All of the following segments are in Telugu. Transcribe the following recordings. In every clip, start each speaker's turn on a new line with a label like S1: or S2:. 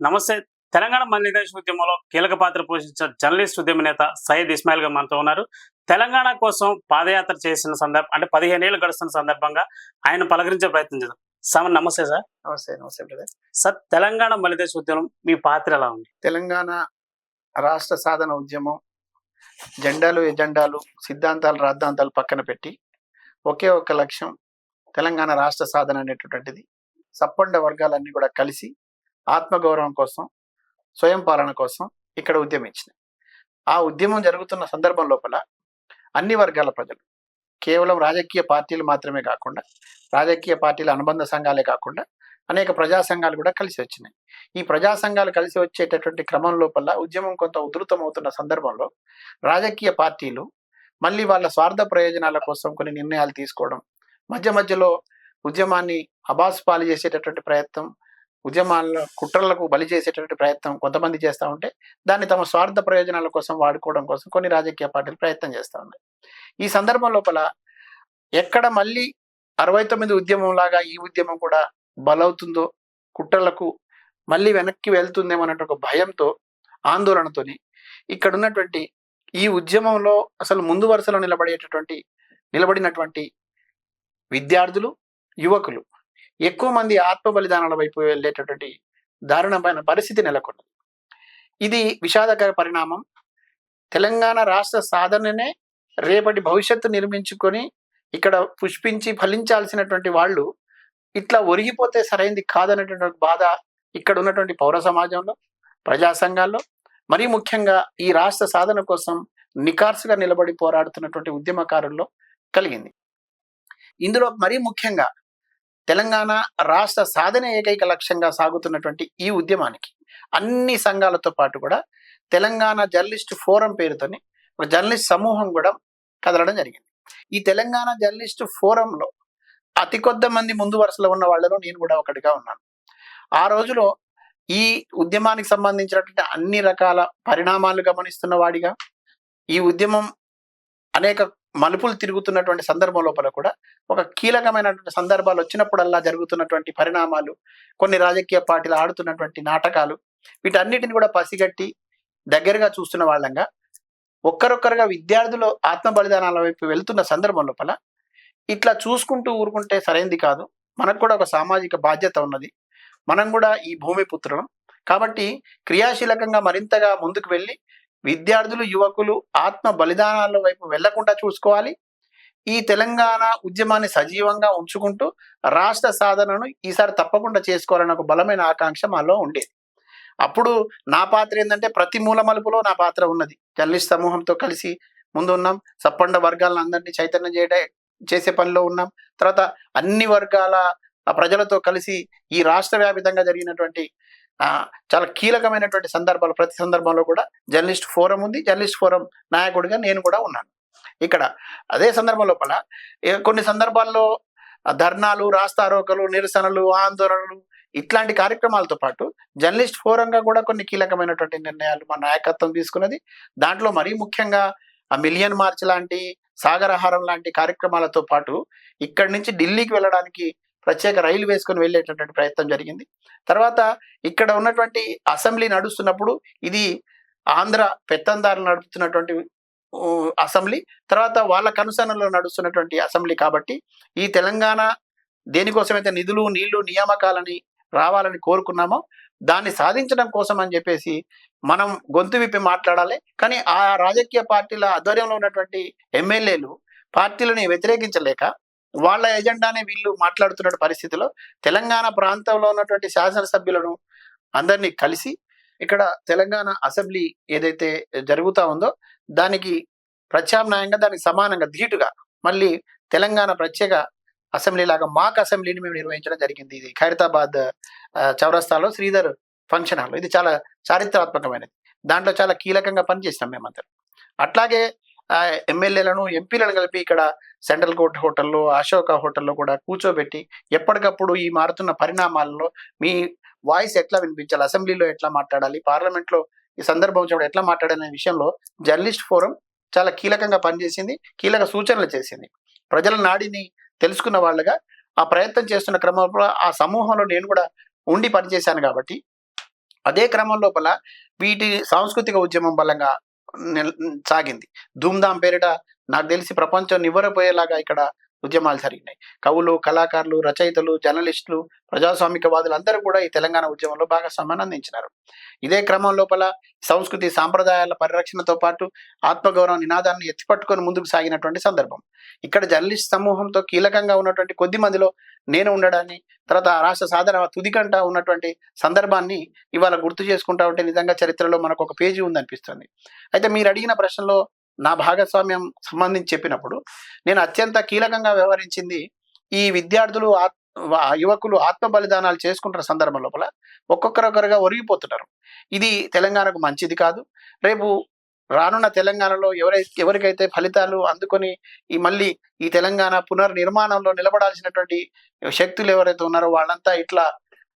S1: నమస్తే. తెలంగాణ మన్యదేశ ఉద్యమంలో కీలక పాత్ర పోషించిన జర్నలిస్ట్ ఉద్యమ నేత సయ్యద్ ఇస్మాయిల్ గారు మనతో ఉన్నారు. తెలంగాణ కోసం పాదయాత్ర చేసిన సందర్భం అంటే పదిహేను ఏళ్ళు గడుస్తున్న సందర్భంగా ఆయన పలకరించే ప్రయత్నం చేద్దాం. సార్ నమస్తే సార్.
S2: నమస్తే నమస్తే బ్రదర్.
S1: సార్ తెలంగాణ మన్యదేశ ఉద్యమం మీ పాత్ర ఎలా ఉంది?
S2: తెలంగాణ రాష్ట్ర సాధన ఉద్యమం జెండాలు ఎజెండాలు సిద్ధాంతాలు రాద్ధాంతాలు పక్కన పెట్టి ఒకే ఒక లక్ష్యం తెలంగాణ రాష్ట్ర సాధన అనేటటువంటిది. సప్పండ వర్గాలన్నీ కూడా కలిసి ఆత్మగౌరవం కోసం స్వయం పాలన కోసం ఇక్కడ ఉద్యమించింది. ఆ ఉద్యమం జరుగుతున్న సందర్భం లోపల అన్ని వర్గాల ప్రజలు కేవలం రాజకీయ పార్టీలు మాత్రమే కాకుండా రాజకీయ పార్టీల అనుబంధ సంఘాలే కాకుండా అనేక ప్రజా సంఘాలు కూడా కలిసి వచ్చినాయి. ఈ ప్రజా సంఘాలు కలిసి వచ్చేటటువంటి క్రమం లోపల ఉద్యమం కొంత ఉధృతమవుతున్న సందర్భంలో రాజకీయ పార్టీలు మళ్ళీ వాళ్ళ స్వార్థ ప్రయోజనాల కోసం కొన్ని నిర్ణయాలు తీసుకోవడం మధ్య మధ్యలో ఉద్యమాన్ని అబాస్ పాలు చేసేటటువంటి ప్రయత్నం ఉద్యమాల కుట్రలకు బలి చేసేటటువంటి ప్రయత్నం కొంతమంది చేస్తూ ఉంటే దాన్ని తమ స్వార్థ ప్రయోజనాల కోసం వాడుకోవడం కోసం కొన్ని రాజకీయ పార్టీలు ప్రయత్నం చేస్తూ ఉన్నాయి ఈ సందర్భం లోపల ఎక్కడ మళ్ళీ అరవై తొమ్మిది ఉద్యమం లాగా ఈ ఉద్యమం కూడా బలవుతుందో కుట్రలకు మళ్ళీ వెనక్కి వెళ్తుందేమో అన్నట్టు ఒక భయంతో ఆందోళనతోని ఇక్కడ ఉన్నటువంటి ఈ ఉద్యమంలో అసలు ముందు వరుసలో నిలబడేటటువంటి నిలబడినటువంటి విద్యార్థులు యువకులు ఎక్కువ మంది ఆత్మ బలిదానాల వైపు వెళ్ళేటటువంటి దారుణమైన పరిస్థితి నెలకొంది. ఇది విషాదకర పరిణామం. తెలంగాణ రాష్ట్ర సాధననే రేపటి భవిష్యత్తు నిర్మించుకొని ఇక్కడ పుష్పించి ఫలించాల్సినటువంటి వాళ్ళు ఇట్లా ఒరిగిపోతే సరైంది కాదనేటటువంటి బాధ ఇక్కడ ఉన్నటువంటి పౌర సమాజంలో ప్రజా సంఘాల్లో మరీ ముఖ్యంగా ఈ రాష్ట్ర సాధన కోసం నికార్సుగా నిలబడి పోరాడుతున్నటువంటి ఉద్యమకారుల్లో కలిగింది. ఇందులో మరీ ముఖ్యంగా తెలంగాణ రాష్ట్ర సాధన ఏకైక లక్ష్యంగా సాగుతున్నటువంటి ఈ ఉద్యమానికి అన్ని సంఘాలతో పాటు కూడా తెలంగాణ జర్నలిస్ట్ ఫోరం పేరుతోని ఒక జర్నలిస్ట్ సమూహం కూడా కదలడం జరిగింది. ఈ తెలంగాణ జర్నలిస్ట్ ఫోరంలో అతి కొద్ద మంది ముందు వరుసలో ఉన్న వాళ్ళలో నేను కూడా ఒకటిగా ఉన్నాను. ఆ రోజులో ఈ ఉద్యమానికి సంబంధించినటువంటి అన్ని రకాల పరిణామాలు గమనిస్తున్న వాడిగా ఈ ఉద్యమం అనేక మలుపులు తిరుగుతున్నటువంటి సందర్భం లోపల కూడా ఒక కీలకమైనటువంటి సందర్భాలు వచ్చినప్పుడల్లా జరుగుతున్నటువంటి పరిణామాలు కొన్ని రాజకీయ పార్టీలు ఆడుతున్నటువంటి నాటకాలు వీటన్నిటిని కూడా పసిగట్టి దగ్గరగా చూస్తున్న వాళ్ళంగా ఒక్కరొక్కరుగా విద్యార్థులు ఆత్మ బలిదానాల వైపు వెళ్తున్న సందర్భం లోపల ఇట్లా చూసుకుంటూ ఊరుకుంటే సరైంది కాదు. మనకు కూడా ఒక సామాజిక బాధ్యత ఉన్నది. మనం కూడా ఈ భూమి పుత్రులం. కాబట్టి క్రియాశీలకంగా మరింతగా ముందుకు వెళ్ళి విద్యార్థులు యువకులు ఆత్మ బలిదానాల వైపు వెళ్ళకుండా చూసుకోవాలి. ఈ తెలంగాణ ఉద్యమాన్ని సజీవంగా ఉంచుకుంటూ రాష్ట్ర సాధనను ఈసారి తప్పకుండా చేసుకోవాలన్న ఒక బలమైన ఆకాంక్ష మాలో ఉండేది. అప్పుడు నా పాత్ర ఏంటంటే ప్రతి మూల మలుపులో నా పాత్ర ఉన్నది. జర్నలిస్ట్ సమూహంతో కలిసి ముందు ఉన్నాం. సప్పండ వర్గాలను అందరినీ చైతన్యం చేయడే చేసే పనిలో ఉన్నాం. తర్వాత అన్ని వర్గాల ప్రజలతో కలిసి ఈ రాష్ట్ర వ్యాపితంగా జరిగినటువంటి చాలా కీలకమైనటువంటి సందర్భాలు ప్రతి సందర్భంలో కూడా జర్నలిస్ట్ ఫోరం ఉంది. జర్నలిస్ట్ ఫోరం నాయకుడిగా నేను కూడా ఉన్నాను. ఇక్కడ. అదే సందర్భం లోపల కొన్ని సందర్భాల్లో ధర్నాలు రాస్తారోకలు నిరసనలు ఆందోళనలు ఇట్లాంటి కార్యక్రమాలతో పాటు జర్నలిస్ట్ ఫోరంగా కూడా కొన్ని కీలకమైనటువంటి నిర్ణయాలు మా నాయకత్వం తీసుకున్నది. దాంట్లో మరీ ముఖ్యంగా ఆ మిలియన్ మార్చ్ లాంటి సాగరహారం లాంటి కార్యక్రమాలతో పాటు ఇక్కడి నుంచి ఢిల్లీకి వెళ్ళడానికి ప్రత్యేక రైలు వేసుకొని వెళ్ళేటటువంటి ప్రయత్నం జరిగింది. తర్వాత ఇక్కడ ఉన్నటువంటి అసెంబ్లీ నడుస్తున్నప్పుడు ఇది ఆంధ్ర పెత్తందారులు నడుపుతున్నటువంటి అసెంబ్లీ. తర్వాత వాళ్ళ కనుసనలో నడుస్తున్నటువంటి అసెంబ్లీ కాబట్టి ఈ తెలంగాణ దేనికోసమైతే నిధులు నీళ్ళు నియామకాలని రావాలని కోరుకున్నామో దాన్ని సాధించడం కోసం అని చెప్పేసి మనం గొంతు విప్పి మాట్లాడాలి. కానీ ఆ రాజకీయ పార్టీల ఆధ్వర్యంలో ఉన్నటువంటి ఎమ్మెల్యేలు పార్టీలని వ్యతిరేకించలేక వాళ్ళ ఎజెండానే వీళ్ళు మాట్లాడుతున్న పరిస్థితిలో తెలంగాణ ప్రాంతంలో ఉన్నటువంటి శాసనసభ్యులను అందరినీ కలిసి ఇక్కడ తెలంగాణ అసెంబ్లీ ఏదైతే జరుగుతూ ఉందో దానికి ప్రత్యామ్నాయంగా దానికి సమానంగా ధీటుగా మళ్ళీ తెలంగాణ ప్రత్యేక అసెంబ్లీ లాగా మాక్ అసెంబ్లీని మేము నిర్వహించడం జరిగింది. ఇది ఖైరతాబాద్ చౌరస్తాలో శ్రీధర్ ఫంక్షన్ హాల్ ఇది చాలా చారిత్రాత్మకమైనది. దాంట్లో చాలా కీలకంగా పనిచేసినాం మేమందరం. అట్లాగే ఎమ్మెల్యేలను ఎంపీలను కలిపి ఇక్కడ సెంట్రల్ కోర్ట్ హోటల్లో అశోక హోటల్లో కూడా కూర్చోబెట్టి ఎప్పటికప్పుడు ఈ మారుతున్న పరిణామాలలో మీ వాయిస్ ఎట్లా వినిపించాలి అసెంబ్లీలో ఎట్లా మాట్లాడాలి పార్లమెంట్లో ఈ సందర్భం వచ్చినప్పుడు ఎట్లా మాట్లాడాలనే విషయంలో జర్నలిస్ట్ ఫోరం చాలా కీలకంగా పనిచేసింది కీలక సూచనలు చేసింది. ప్రజల నాడిని తెలుసుకున్న వాళ్ళగా ఆ ప్రయత్నం చేస్తున్న క్రమంలో ఆ సమూహంలో నేను కూడా ఉండి పనిచేశాను కాబట్టి అదే క్రమం లోపల వీటి సాంస్కృతిక ఉద్యమం బలంగా సాగింది. ధూమ్ధాం పేరిట నాకు తెలిసి ప్రపంచం నివ్వరపోయేలాగా ఇక్కడ ఉద్యమాలు జరిగినాయి. కవులు కళాకారులు రచయితలు జర్నలిస్టులు ప్రజాస్వామికవాదులు అందరూ కూడా ఈ తెలంగాణ ఉద్యమంలో భాగస్వామ్యాన్ని అందించినారు ఇదే క్రమం లోపల సంస్కృతి సాంప్రదాయాల పరిరక్షణతో పాటు ఆత్మగౌరవ నినాదాన్ని ఎత్తిపట్టుకొని ముందుకు సాగినటువంటి సందర్భం. ఇక్కడ జర్నలిస్ట్ సమూహంతో కీలకంగా ఉన్నటువంటి కొద్ది మందిలో నేను ఉండడాన్ని తర్వాత ఆ రాష్ట్ర సాధన తుదికంట ఉన్నటువంటి సందర్భాన్ని ఇవాళ గుర్తు చేసుకుంటా ఉంటే నిజంగా చరిత్రలో మనకు ఒక పేజీ ఉందనిపిస్తుంది. అయితే మీరు అడిగిన ప్రశ్నలో నా భాగస్వామ్యం సంబంధించి చెప్పినప్పుడు నేను అత్యంత కీలకంగా వ్యవహరించింది ఈ విద్యార్థులు ఆత్- యువకులు ఆత్మ బలిదానాలు చేసుకుంటున్న సందర్భం లోపల ఒక్కొక్కరొకరుగా ఒరిగిపోతున్నారు ఇది తెలంగాణకు మంచిది కాదు. రేపు రానున్న తెలంగాణలో ఎవరైతే ఎవరికైతే ఫలితాలు అందుకొని ఈ మళ్ళీ ఈ తెలంగాణ పునర్నిర్మాణంలో నిలబడాల్సినటువంటి శక్తులు ఎవరైతే ఉన్నారో వాళ్ళంతా ఇట్లా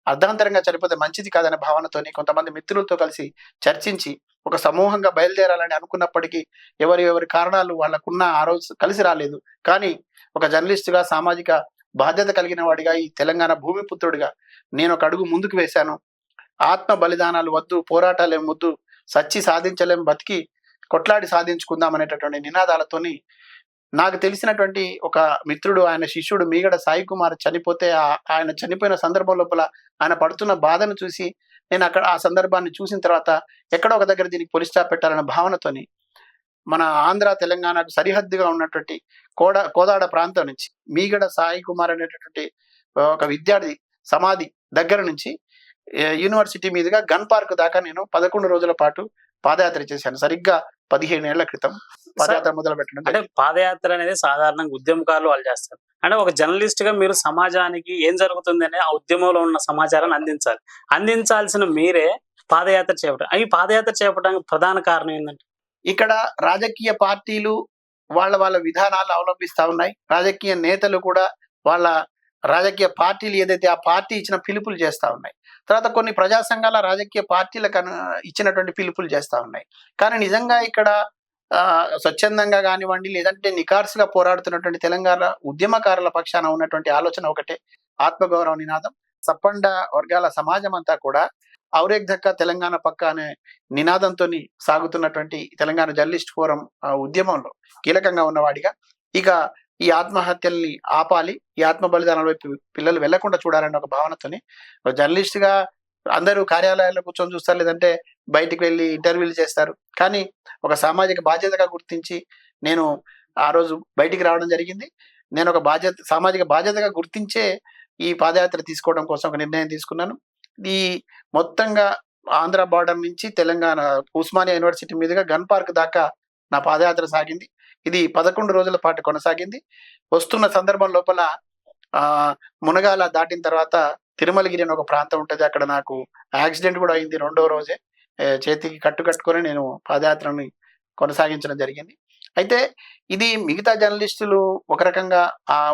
S2: అర్ధాంతరంగా చనిపోతే మంచిది కాదనే భావనతోని కొంతమంది మిత్రులతో కలిసి చర్చించి ఒక సమూహంగా బయలుదేరాలని అనుకున్నప్పటికీ ఎవరి ఎవరి కారణాలు వాళ్ళకున్న ఆ రోజు కలిసి రాలేదు. కానీ ఒక జర్నలిస్టుగా సామాజిక బాధ్యత కలిగిన వాడిగా ఈ తెలంగాణ భూమిపుత్రుడిగా నేను ఒక అడుగు ముందుకు వేశాను. ఆత్మ బలిదానాలు వద్దు పోరాటాలేం వద్దు సచ్చి సాధించలేం బతికి కొట్లాడి సాధించుకుందాం అనేటటువంటి నినాదాలతోని నాకు తెలిసినటువంటి ఒక మిత్రుడు ఆయన శిష్యుడు మీగడ సాయి కుమార్ చనిపోతే ఆ- ఆయన చనిపోయిన సందర్భం లోపల ఆయన పడుతున్న బాధను చూసి నేను అక్కడ ఆ సందర్భాన్ని చూసిన తర్వాత ఎక్కడో ఒక దగ్గర దీనికి పొలి స్టాప్ పెట్టాలన్న భావనతోని మన ఆంధ్ర తెలంగాణకు సరిహద్దుగా ఉన్నటువంటి కోడ కోదాడ ప్రాంతం నుంచి మీగడ సాయి కుమార్ అనేటటువంటి ఒక విద్యార్థి సమాధి దగ్గర నుంచి యూనివర్సిటీ మీదుగా గన్ పార్క్ దాకా నేను పదకొండు రోజుల పాటు పాదయాత్ర చేశాను. సరిగ్గా పదిహేను ఏళ్ళ క్రితం పాదయాత్ర మొదలు పెట్టడం
S1: అంటే పాదయాత్ర అనేది సాధారణంగా ఉద్యమకారులు వాళ్ళు చేస్తారు. అంటే ఒక జర్నలిస్ట్గా మీరు సమాజానికి ఏం జరుగుతుంది అనే ఆ ఉద్యమంలో ఉన్న సమాచారాన్ని అందించాలి. అందించాల్సిన మీరే పాదయాత్ర చేపట్టారు ఈ పాదయాత్ర చేపట్టడానికి ప్రధాన కారణం ఏంటంటే?
S2: ఇక్కడ రాజకీయ పార్టీలు వాళ్ళ వాళ్ళ విధానాలు అవలంబిస్తా ఉన్నాయి. రాజకీయ నేతలు కూడా వాళ్ళ రాజకీయ పార్టీలు ఏదైతే ఆ పార్టీ ఇచ్చిన పిలుపులు చేస్తా ఉన్నాయి. తర్వాత కొన్ని ప్రజా సంఘాల రాజకీయ పార్టీలకు ఇచ్చినటువంటి పిలుపులు చేస్తా ఉన్నాయి. కానీ నిజంగా ఇక్కడ ఆ, స్వచ్ఛందంగా కానివ్వండి లేదంటే నికార్సుగా పోరాడుతున్నటువంటి తెలంగాణ ఉద్యమకారుల పక్షాన ఉన్నటువంటి ఆలోచన ఒకటే ఆత్మగౌరవ నినాదం. సప్పండ వర్గాల సమాజం అంతా కూడా ఔరేక్ దక్క తెలంగాణ పక్క అనే నినాదంతో సాగుతున్నటువంటి తెలంగాణ జర్నలిస్ట్ ఫోరం ఉద్యమంలో కీలకంగా ఉన్నవాడిగా. ఇక ఈ ఆత్మహత్యల్ని ఆపాలి ఈ ఆత్మ బలిదానాల వైపు పిల్లలు వెళ్ళకుండా చూడాలనే ఒక భావనతోని జర్నలిస్ట్గా జర్నలిస్ట్గా అందరూ కార్యాలయాల్లో కూర్చొని చూస్తారు లేదంటే బయటికి వెళ్ళి ఇంటర్వ్యూలు చేస్తారు. కానీ ఒక సామాజిక బాధ్యతగా గుర్తించి నేను ఆ రోజు బయటికి రావడం జరిగింది. నేను ఒక బాధ్యత సామాజిక బాధ్యతగా గుర్తించే ఈ పాదయాత్ర తీసుకోవడం కోసం ఒక నిర్ణయం తీసుకున్నాను. ఈ మొత్తంగా ఆంధ్ర బార్డర్ నుంచి తెలంగాణ ఉస్మానియా యూనివర్సిటీ మీదుగా గన్ పార్క్ దాకా నా పాదయాత్ర సాగింది. ఇది పదకొండు రోజుల పాటు కొనసాగింది. వస్తున్న సందర్భం లోపల ఆ మునగాల దాటిన తర్వాత తిరుమలగిరి అని ఒక ప్రాంతం ఉంటుంది. అక్కడ నాకు యాక్సిడెంట్ కూడా అయింది రెండో రోజే. చేతికి కట్టు కట్టుకొని నేను పాదయాత్రని కొనసాగించడం జరిగింది. అయితే ఇది మిగతా జర్నలిస్టులు ఒక రకంగా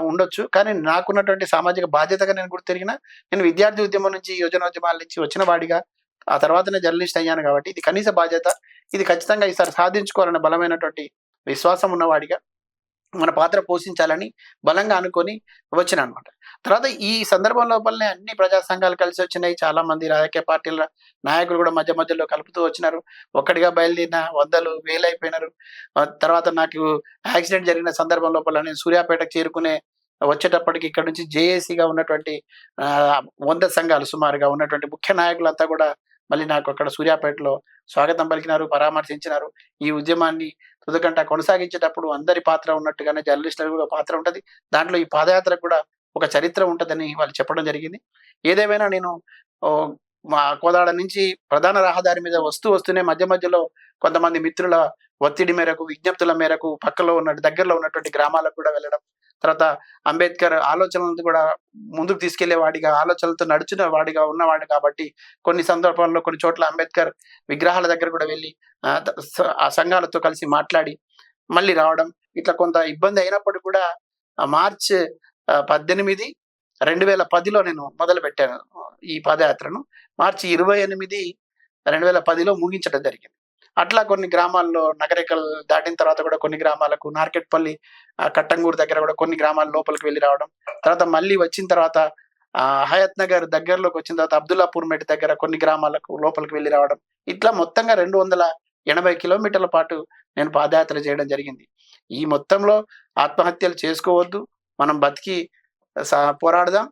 S2: ఉండొచ్చు. కానీ నాకున్నటువంటి సామాజిక బాధ్యతగా నేను గుర్తు తిరిగిన నేను విద్యార్థి ఉద్యమం నుంచి యోజనోద్యమాల నుంచి వచ్చిన వాడిగా ఆ తర్వాతనే జర్నలిస్ట్ అయ్యాను కాబట్టి ఇది కనీస బాధ్యత. ఇది ఖచ్చితంగా ఈసారి సాధించుకోవాలన్న బలమైనటువంటి విశ్వాసం ఉన్నవాడిగా మన పాత్ర పోషించాలని బలంగా అనుకొని వచ్చిన అనమాట తర్వాత ఈ సందర్భం లోపలనే అన్ని ప్రజా సంఘాలు కలిసి వచ్చినాయి. చాలా మంది రాజకీయ పార్టీల నాయకులు కూడా మధ్య మధ్యలో కలుపుతూ వచ్చినారు. ఒక్కడిగా బయలుదేరిన వందలు వేలైపోయినారు తర్వాత నాకు యాక్సిడెంట్ జరిగిన సందర్భం లోపల నేను సూర్యాపేటకు చేరుకునే వచ్చేటప్పటికి ఇక్కడ నుంచి జేఏసీగా ఉన్నటువంటి వంద సంఘాలు సుమారుగా ఉన్నటువంటి ముఖ్య నాయకులంతా కూడా మళ్ళీ నాకు అక్కడ సూర్యాపేటలో స్వాగతం పలికినారు పరామర్శించినారు. ఈ ఉద్యమాన్ని ఎందుకంటే కొనసాగించేటప్పుడు అందరి పాత్ర ఉన్నట్టుగానే జర్నలిస్టులకు కూడా పాత్ర ఉంటది. దాంట్లో ఈ పాదయాత్రకు కూడా ఒక చరిత్ర ఉంటదని వాళ్ళు చెప్పడం జరిగింది. ఏదేమైనా నేను మా కోదాడ నుంచి ప్రధాన రహదారి మీద వస్తూ వస్తూనే మధ్య మధ్యలో కొంతమంది మిత్రుల ఒత్తిడి మేరకు విజ్ఞప్తుల మేరకు పక్కలో ఉన్న దగ్గరలో ఉన్నటువంటి గ్రామాలకు కూడా వెళ్ళడం తర్వాత అంబేద్కర్ ఆలోచనలను కూడా ముందుకు తీసుకెళ్ళే వాడిగా ఆలోచనలతో నడుచున్న వాడిగా ఉన్నవాడు కాబట్టి కొన్ని సందర్భాల్లో కొన్ని చోట్ల అంబేద్కర్ విగ్రహాల దగ్గర కూడా వెళ్ళి ఆ, సంఘాలతో కలిసి మాట్లాడి మళ్ళీ రావడం ఇట్లా కొంత ఇబ్బంది అయినప్పుడు కూడా మార్చ్ పద్దెనిమిది రెండు వేల పదిలో నేను మొదలు పెట్టాను ఈ పాదయాత్రను. మార్చి ఇరవై ఎనిమిది రెండు వేల పదిలో ముగించడం జరిగింది. అట్లా కొన్ని గ్రామాల్లో నగరికల్ దాటిన తర్వాత కూడా కొన్ని గ్రామాలకు నార్కెట్పల్లి కట్టంగూరు దగ్గర కూడా కొన్ని గ్రామాల లోపలికి వెళ్ళి రావడం. తర్వాత మళ్ళీ వచ్చిన తర్వాత హయత్ నగర్ దగ్గరలోకి వచ్చిన తర్వాత అబ్దుల్లాపూర్ మెట్ దగ్గర కొన్ని గ్రామాలకు లోపలికి వెళ్ళి రావడం. ఇట్లా మొత్తంగా రెండు వందల ఎనభై కిలోమీటర్ల పాటు నేను పాదయాత్ర చేయడం జరిగింది. ఈ మొత్తంలో ఆత్మహత్యలు చేసుకోవద్దు. మనం బతికి పోరాడదాం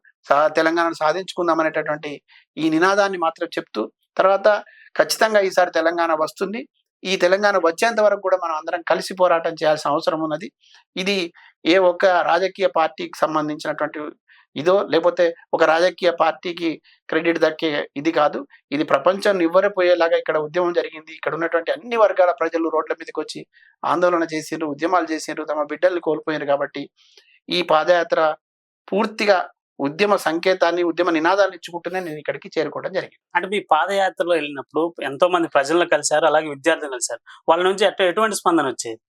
S2: తెలంగాణను సాధించుకుందాం అనేటటువంటి ఈ నినాదాన్ని మాత్రం చెప్తూ తర్వాత ఖచ్చితంగా ఈసారి తెలంగాణ వస్తుంది. ఈ తెలంగాణ వచ్చేంత వరకు కూడా మనం అందరం కలిసి పోరాటం చేయాల్సిన అవసరం ఉన్నది. ఇది ఏ ఒక్క రాజకీయ పార్టీకి సంబంధించినటువంటి ఇదో లేకపోతే ఒక రాజకీయ పార్టీకి క్రెడిట్ దక్కే ఇది కాదు. ఇది ప్రపంచం నివ్వరపోయేలాగా ఇక్కడ ఉద్యమం జరిగింది. ఇక్కడ ఉన్నటువంటి అన్ని వర్గాల ప్రజలు రోడ్ల మీదకి వచ్చి ఆందోళన చేసిండ్రు ఉద్యమాలు చేసిండ్రు తమ బిడ్డల్ని కోల్పోయారు కాబట్టి ఈ పాదయాత్ర పూర్తిగా ఉద్యమ సంకేతాన్ని ఉద్యమ నినాదాన్ని ఇచ్చుకుంటూనే నేను ఇక్కడికి చేరుకోవడం జరిగింది.
S1: అంటే మీ పాదయాత్రలో వెళ్ళినప్పుడు ఎంతో మంది ప్రజలను కలిశారు అలాగే విద్యార్థులు కలిశారు. వాళ్ళ నుంచి అట్ట ఎటువంటి స్పందన వచ్చేది?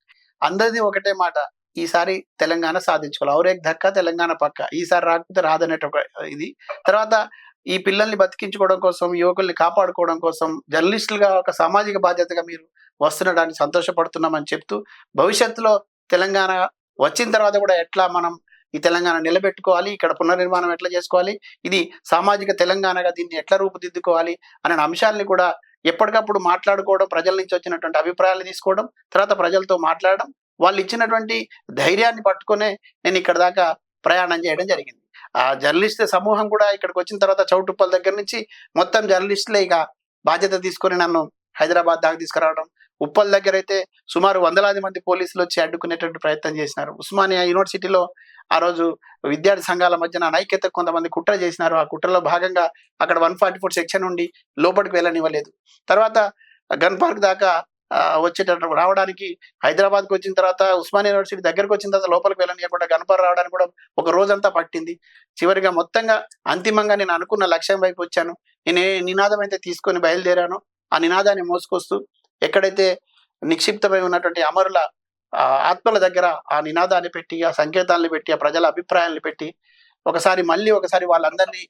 S2: అందరిది ఒకటే మాట. ఈసారి తెలంగాణ సాధించుకోవాలి. ఔరేక్ ధక్క తెలంగాణ పక్క. ఈసారి రాకపోతే రాదనేట ఒక ఇది. తర్వాత ఈ పిల్లల్ని బతికించుకోవడం కోసం యువకుల్ని కాపాడుకోవడం కోసం జర్నలిస్టులుగా ఒక సామాజిక బాధ్యతగా మీరు వస్తుండడానికి సంతోషపడుతున్నామని చెప్తూ భవిష్యత్తులో తెలంగాణ వచ్చిన తర్వాత కూడా ఎట్లా మనం ఈ తెలంగాణ నిలబెట్టుకోవాలి ఇక్కడ పునర్నిర్మాణం ఎట్లా చేసుకోవాలి ఇది సామాజిక తెలంగాణగా దీన్ని ఎట్లా రూపుదిద్దుకోవాలి అనే అంశాలని కూడా ఎప్పటికప్పుడు మాట్లాడుకోవడం ప్రజల నుంచి వచ్చినటువంటి అభిప్రాయాలు తీసుకోవడం తర్వాత ప్రజలతో మాట్లాడడం వాళ్ళు ఇచ్చినటువంటి ధైర్యాన్ని పట్టుకునే నేను ఇక్కడ దాకా ప్రయాణం చేయడం జరిగింది. ఆ జర్నలిస్ట్ సమూహం కూడా ఇక్కడికి వచ్చిన తర్వాత చౌటుప్పల దగ్గర నుంచి మొత్తం జర్నలిస్టులే ఇక బాధ్యత తీసుకొని నన్ను హైదరాబాద్ దాకా తీసుకురావడం. ఉప్పల్ దగ్గర అయితే సుమారు వందలాది మంది పోలీసులు వచ్చి అడ్డుకునేటువంటి ప్రయత్నం చేసినారు. ఉస్మానియా యూనివర్సిటీలో ఆ రోజు విద్యార్థి సంఘాల మధ్యన నైక్యత కొంతమంది కుట్ర చేసినారు. ఆ కుట్రలో భాగంగా అక్కడ వన్ ఫార్టీ ఫోర్ సెక్షన్ ఉండి లోపలికి వెళ్ళనివ్వలేదు. తర్వాత గన్ పార్క్ దాకా వచ్చేటట్టు రావడానికి హైదరాబాద్కి వచ్చిన తర్వాత ఉస్మాన్ యూనివర్సిటీ దగ్గరకు వచ్చిన తర్వాత లోపలికి వెళ్ళనియకుండా గన్పార్ రావడానికి కూడా ఒక రోజంతా పట్టింది. చివరిగా మొత్తంగా అంతిమంగా నేను అనుకున్న లక్ష్యం వైపు వచ్చాను. నేను ఏ నినాదం అయితే తీసుకొని బయలుదేరానో. ఆ నినాదాన్ని మోసుకొస్తూ ఎక్కడైతే నిక్షిప్తమై ఉన్నటువంటి అమరుల ఆత్మల దగ్గర ఆ నినాదాన్ని పెట్టి ఆ సంకేతాలను పెట్టి ఆ ప్రజల అభిప్రాయాలను పెట్టి ఒకసారి మళ్ళీ ఒకసారి వాళ్ళందరినీ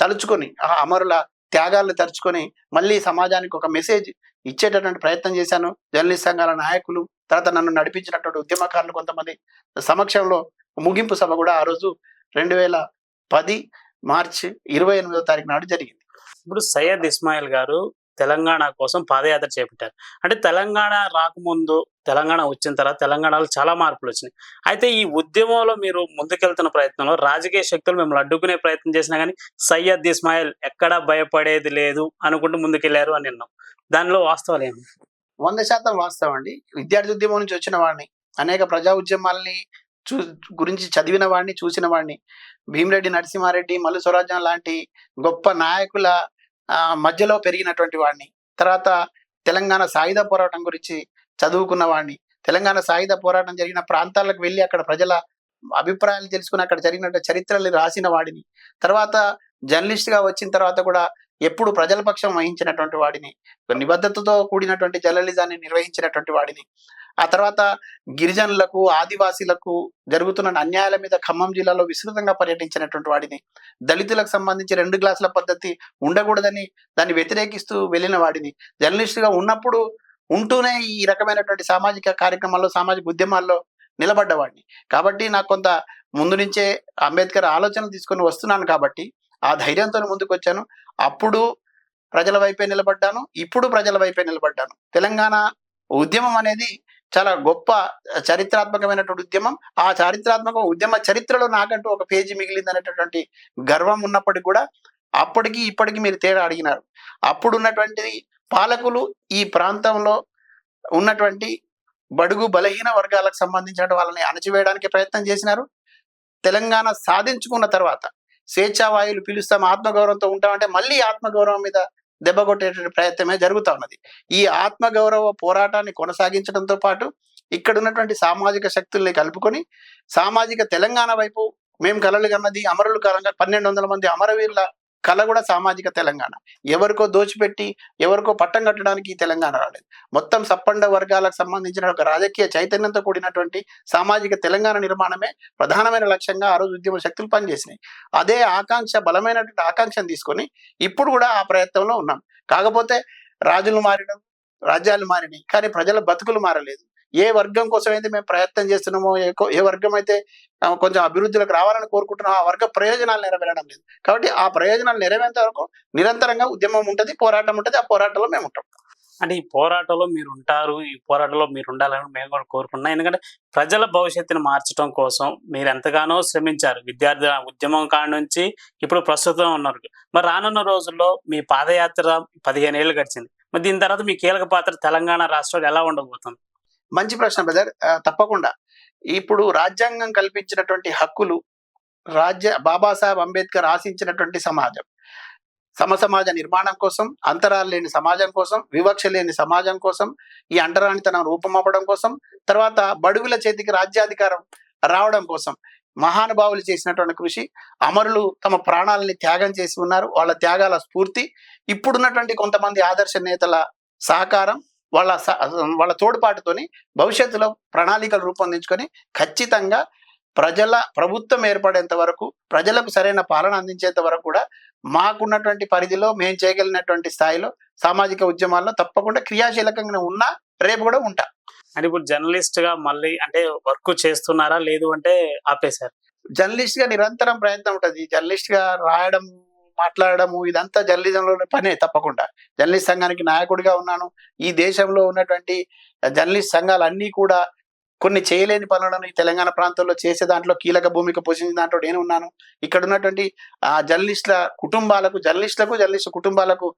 S2: తలుచుకొని ఆ అమరుల త్యాగాలను తలుచుకొని మళ్ళీ సమాజానికి ఒక మెసేజ్ ఇచ్చేటటువంటి ప్రయత్నం చేశాను. జర్నలిస్ట్ సంఘాల నాయకులు తర్వాత నన్ను నడిపించినటువంటి ఉద్యమకారులు కొంతమంది. సమక్షంలో ముగింపు సభ కూడా ఆ రోజు రెండు వేల పది మార్చి ఇరవై ఎనిమిదో తారీఖు నాడు జరిగింది.
S1: ఇప్పుడు సయ్యద్ ఇస్మాయిల్ గారు తెలంగాణ కోసం పాదయాత్ర చేపట్టారు. అంటే తెలంగాణ రాకముందు తెలంగాణ వచ్చిన తర్వాత తెలంగాణలో చాలా మార్పులు వచ్చినాయి. అయితే ఈ ఉద్యమంలో మీరు ముందుకెళ్తున్న ప్రయత్నంలో రాజకీయ శక్తులు మిమ్మల్ని అడ్డుకునే ప్రయత్నం చేసినా కానీ సయ్యద్ ఇస్మాయిల్ ఎక్కడా భయపడేది లేదు అనుకుంటూ ముందుకెళ్ళారు అని విన్నాం. దానిలో వాస్తవాలు ఏమి?
S2: వంద శాతం వాస్తవం అండి. విద్యార్థి ఉద్యమం నుంచి వచ్చిన వాడిని అనేక ప్రజా ఉద్యమాల్ని చూ గురించి చదివిన వాడిని చూసిన వాడిని భీమిరెడ్డి నరసింహారెడ్డి మల్లు స్వరాజ్యం లాంటి గొప్ప నాయకుల ఆ, మధ్యలో పెరిగినటువంటి వాడిని తర్వాత తెలంగాణ సాయుధ పోరాటం గురించి చదువుకున్న వాడిని తెలంగాణ సాయుధ పోరాటం జరిగిన ప్రాంతాలకు వెళ్ళి అక్కడ ప్రజల అభిప్రాయాలు తెలుసుకుని అక్కడ జరిగిన చరిత్రలు రాసిన వాడిని. తర్వాత జర్నలిస్ట్గా వచ్చిన తర్వాత కూడా ఎప్పుడు ప్రజల పక్షం వహించినటువంటి వాడిని. నిబద్ధతతో కూడినటువంటి జర్నలిజాన్ని నిర్వహించినటువంటి వాడిని. ఆ తర్వాత గిరిజనులకు ఆదివాసీలకు జరుగుతున్న అన్యాయాల మీద ఖమ్మం జిల్లాలో విస్తృతంగా పర్యటించినటువంటి వాడిని. దళితులకు సంబంధించి రెండు గ్లాసుల పద్ధతి ఉండకూడదని దాన్ని వ్యతిరేకిస్తూ వెళ్ళిన వాడిని. జర్నలిస్ట్గా ఉన్నప్పుడు ఉంటూనే ఈ రకమైనటువంటి సామాజిక కార్యక్రమాల్లో సామాజిక ఉద్యమాల్లో నిలబడ్డవాడిని. కాబట్టి నాకు కొంత ముందు నుంచే అంబేద్కర్ ఆలోచన తీసుకొని వస్తున్నాను కాబట్టి ఆ ధైర్యంతో ముందుకు వచ్చాను అప్పుడు ప్రజల వైపే నిలబడ్డాను ఇప్పుడు ప్రజల వైపే నిలబడ్డాను. తెలంగాణ ఉద్యమం అనేది చాలా గొప్ప చరిత్రాత్మకమైనటువంటి ఉద్యమం. ఆ చారిత్రాత్మక ఉద్యమ చరిత్రలో నాకంటూ ఒక పేజీ మిగిలింది అనేటటువంటి గర్వం ఉన్నప్పటికీ కూడా అప్పటికి ఇప్పటికి మీరు తేడా అడిగినారు. అప్పుడు ఉన్నటువంటి పాలకులు ఈ ప్రాంతంలో ఉన్నటువంటి బడుగు బలహీన వర్గాలకు సంబంధించిన వాళ్ళని అణచివేయడానికి ప్రయత్నం చేసినారు. తెలంగాణ సాధించుకున్న తర్వాత స్వేచ్ఛావాయులు పిలుస్తాం ఆత్మగౌరవంతో ఉంటామంటే మళ్ళీ ఆత్మగౌరవం మీద దెబ్బ కొట్టేటువంటి ప్రయత్నమే జరుగుతూ ఉన్నది. ఈ ఆత్మగౌరవ పోరాటాన్ని కొనసాగించడంతో పాటు ఇక్కడ ఉన్నటువంటి సామాజిక శక్తుల్ని కలుపుకొని సామాజిక తెలంగాణ వైపు మేము కలలు కన్నది అమరులు కలంగా పన్నెండు వందల మంది అమరవీరుల కళ కూడా సామాజిక తెలంగాణ. ఎవరికో దోచిపెట్టి ఎవరికో పట్టం కట్టడానికి తెలంగాణ రాలేదు. మొత్తం సప్పండ వర్గాలకు సంబంధించిన ఒక రాజకీయ చైతన్యంతో కూడినటువంటి సామాజిక తెలంగాణ నిర్మాణమే ప్రధానమైన లక్ష్యంగా ఆ రోజు ఉద్యమ శక్తులు పనిచేసినాయి. అదే ఆకాంక్ష బలమైనటువంటి ఆకాంక్షను తీసుకొని ఇప్పుడు కూడా ఆ ప్రయత్నంలో ఉన్నాం. కాకపోతే రాజులు మారడం రాజ్యాలు మారినాయి. కానీ ప్రజల బతుకులు మారలేదు. ఏ వర్గం కోసం అయితే మేము ప్రయత్నం చేస్తున్నామో ఏ వర్గం అయితే కొంచెం అభివృద్ధిలోకి రావాలని కోరుకుంటున్నామో ఆ వర్గ ప్రయోజనాలు నెరవేరడం లేదు. కాబట్టి ఆ ప్రయోజనాలు నెరవేరేంత వరకు నిరంతరంగా ఉద్యమం ఉంటుంది పోరాటం ఉంటుంది ఆ పోరాటంలో మేము ఉంటాం.
S1: అంటే ఈ పోరాటంలో మీరు ఉంటారు ఈ పోరాటంలో మీరు ఉండాలని మేము కూడా కోరుకుంటున్నాం. ఎందుకంటే ప్రజల భవిష్యత్తును మార్చడం కోసం మీరు ఎంతగానో శ్రమించారు. విద్యార్థుల ఉద్యమం కాడ నుంచి ఇప్పుడు ప్రస్తుతం ఉన్నారు. మరి రానున్న రోజుల్లో మీ పాదయాత్ర పదిహేను ఏళ్ళు గడిచింది. మరి దీని తర్వాత మీ కీలక పాత్ర తెలంగాణ రాష్ట్రంలో ఎలా ఉండబోతుంది?
S2: మంచి ప్రశ్న బ్రదర్ తప్పకుండా. ఇప్పుడు రాజ్యాంగం కల్పించినటువంటి హక్కులు రాజ్య బాబాసాహెబ్ అంబేద్కర్ ఆశించినటువంటి సమాజం. సమ సమాజ నిర్మాణం కోసం అంతరాలు లేని సమాజం కోసం వివక్ష లేని సమాజం కోసం ఈ అంటరానితనం రూపమవ్వడం కోసం తర్వాత బడుగుల చేతికి రాజ్యాధికారం రావడం కోసం మహానుభావులు చేసినటువంటి కృషి అమరులు తమ ప్రాణాలని త్యాగం చేసి ఉన్నారు. వాళ్ళ త్యాగాల స్ఫూర్తి. ఇప్పుడున్నటువంటి కొంతమంది ఆదర్శ నేతల సహకారం వాళ్ళ వాళ్ళ తోడ్పాటుతోని భవిష్యత్తులో ప్రణాళికలు రూపొందించుకొని ఖచ్చితంగా ప్రజల ప్రభుత్వం ఏర్పడేంత వరకు ప్రజలకు సరైన పాలన అందించేంత వరకు కూడా మాకున్నటువంటి పరిధిలో మేము చేయగలిగినటువంటి స్థాయిలో సామాజిక ఉద్యమాల్లో తప్పకుండా క్రియాశీలకంగా ఉన్నా రేపు కూడా ఉంటా.
S1: అంటే ఇప్పుడు జర్నలిస్ట్గా మళ్ళీ అంటే వర్క్ చేస్తున్నారా? లేదు అంటే ఆపేశారు?
S2: జర్నలిస్ట్గా నిరంతరం ప్రయత్నం ఉంటుంది. జర్నలిస్ట్గా రాయడం మాట్లాడడము ఇదంతా జర్నలిజంలో పనే తప్పకుండా. జర్నలిస్ట్ సంఘానికి నాయకుడిగా ఉన్నాను. ఈ దేశంలో ఉన్నటువంటి జర్నలిస్ట్ సంఘాలన్నీ కూడా కొన్ని చేయలేని పనులను ఈ తెలంగాణ ప్రాంతంలో చేసే దాంట్లో కీలక భూమిక పోషించిన దాంట్లో నేను ఉన్నాను. ఇక్కడ ఉన్నటువంటి ఆ జర్నలిస్టుల కుటుంబాలకు జర్నలిస్టులకు జర్నలిస్టు కుటుంబాలకు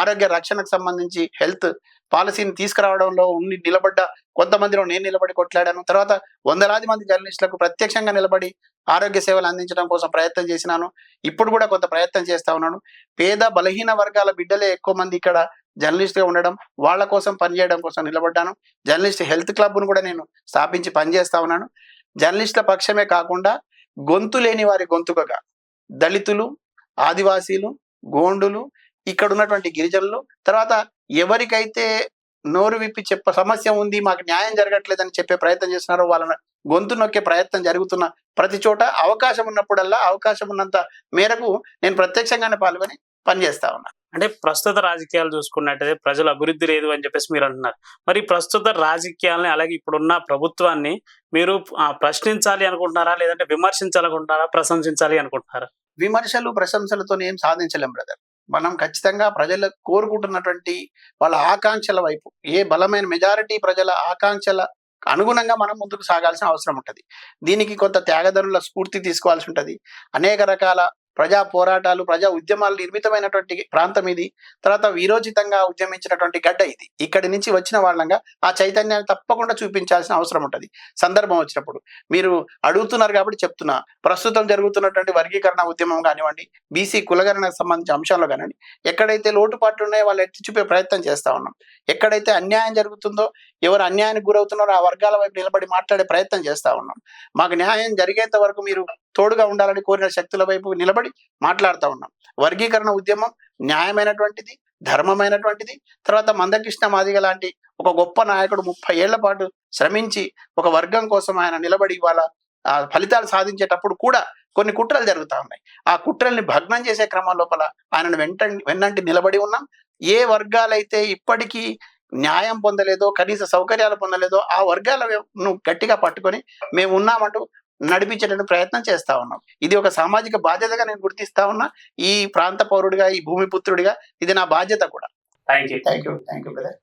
S2: ఆరోగ్య రక్షణకు సంబంధించి హెల్త్ పాలసీని తీసుకురావడంలో ఉండి నిలబడ్డ కొంతమందిలో నేను నిలబడి కొట్లాడాను. తర్వాత వందలాది మంది జర్నలిస్టులకు ప్రత్యక్షంగా నిలబడి ఆరోగ్య సేవలు అందించడం కోసం ప్రయత్నం చేసినాను. ఇప్పుడు కూడా కొంత ప్రయత్నం చేస్తా ఉన్నాను. పేద బలహీన వర్గాల బిడ్డలే ఎక్కువ మంది ఇక్కడ జర్నలిస్ట్గా ఉండడం వాళ్ళ కోసం పనిచేయడం కోసం నిలబడ్డాను. జర్నలిస్ట్ హెల్త్ క్లబ్ను కూడా నేను స్థాపించి పనిచేస్తా ఉన్నాను. జర్నలిస్టుల పక్షమే కాకుండా గొంతు లేని వారి గొంతుకగా దళితులు ఆదివాసీలు గోండులు ఇక్కడ ఉన్నటువంటి గిరిజనులు తర్వాత ఎవరికైతే నోరు విప్పి చెప్ప సమస్య ఉంది మాకు న్యాయం జరగట్లేదని చెప్పే ప్రయత్నం చేస్తున్నారో వాళ్ళని గొంతు నొక్కే ప్రయత్నం జరుగుతున్న ప్రతి చోట అవకాశం ఉన్నప్పుడల్లా అవకాశం ఉన్నంత మేరకు నేను ప్రత్యక్షంగానే పాల్గొని పనిచేస్తా ఉన్నా.
S1: అంటే ప్రస్తుత రాజకీయాలు చూసుకున్నట్టయితే ప్రజల అభివృద్ధి లేదు అని చెప్పేసి మీరు అంటున్నారు. మరి ప్రస్తుత రాజకీయాలని అలాగే ఇప్పుడున్న ప్రభుత్వాన్ని మీరు ప్రశ్నించాలి అనుకుంటున్నారా? లేదంటే విమర్శించాలనుకుంటున్నారా? ప్రశంసించాలి అనుకుంటున్నారా?
S2: విమర్శలు ప్రశంసలతో ఏం సాధించలేం బ్రదర్ మనం ఖచ్చితంగా ప్రజలు కోరుకుంటున్నటువంటి వాళ్ళ ఆకాంక్షల వైపు ఏ బలమైన మెజారిటీ ప్రజల ఆకాంక్షల అనుగుణంగా మనం ముందుకు సాగాల్సిన అవసరం ఉంటుంది. దీనికి కొంత త్యాగదనుల స్ఫూర్తి తీసుకోవాల్సి ఉంటుంది. అనేక రకాల ప్రజా పోరాటాలు ప్రజా ఉద్యమాలు నిర్మితమైనటువంటి ప్రాంతం ఇది. తర్వాత వీరోచితంగా ఉద్యమించినటువంటి గడ్డ ఇది. ఇక్కడి నుంచి వచ్చిన వాళ్ళంగా ఆ చైతన్యాన్ని తప్పకుండా చూపించాల్సిన అవసరం ఉంటుంది. సందర్భం వచ్చినప్పుడు మీరు అడుగుతున్నారు కాబట్టి చెప్తున్నా. ప్రస్తుతం జరుగుతున్నటువంటి వర్గీకరణ ఉద్యమం కానివ్వండి బీసీ కులగణకు సంబంధించిన అంశాల్లో కానివ్వండి ఎక్కడైతే లోటుపాట్లు ఉన్నాయో వాళ్ళు ఎత్తి చూపే ప్రయత్నం చేస్తా ఉన్నాం. ఎక్కడైతే అన్యాయం జరుగుతుందో ఎవరు అన్యాయానికి గురవుతున్నారో ఆ వర్గాల వైపు నిలబడి మాట్లాడే ప్రయత్నం చేస్తా ఉన్నాం. మాకు న్యాయం జరిగేంత వరకు మీరు తోడుగా ఉండాలని కోరిన శక్తుల వైపు నిలబడి మాట్లాడుతూ ఉన్నాం. వర్గీకరణ ఉద్యమం న్యాయమైనటువంటిది ధర్మమైనటువంటిది తర్వాత మందకృష్ణ మాదిగ లాంటి ఒక గొప్ప నాయకుడు ముప్పై ఏళ్ళ పాటు శ్రమించి ఒక వర్గం కోసం ఆయన నిలబడి ఇవాళ ఆ ఫలితాలు సాధించేటప్పుడు కూడా కొన్ని కుట్రలు జరుగుతూ ఉన్నాయి. ఆ కుట్రల్ని భగ్నం చేసే క్రమం లోపల ఆయనను వెంట వెన్నంటి నిలబడి ఉన్నాం. ఏ వర్గాలైతే ఇప్పటికీ న్యాయం పొందలేదో కనీస సౌకర్యాలు పొందలేదో ఆ వర్గాలను గట్టిగా పట్టుకొని మేము ఉన్నామంటూ నడిపించేటువంటి ప్రయత్నం చేస్తా ఉన్నాం. ఇది ఒక సామాజిక బాధ్యతగా నేను గుర్తిస్తా ఉన్నా. ఈ ప్రాంత పౌరుడిగా ఈ భూమి పుత్రుడిగా ఇది నా బాధ్యత కూడా.
S1: Thank you
S2: thank you thank you brother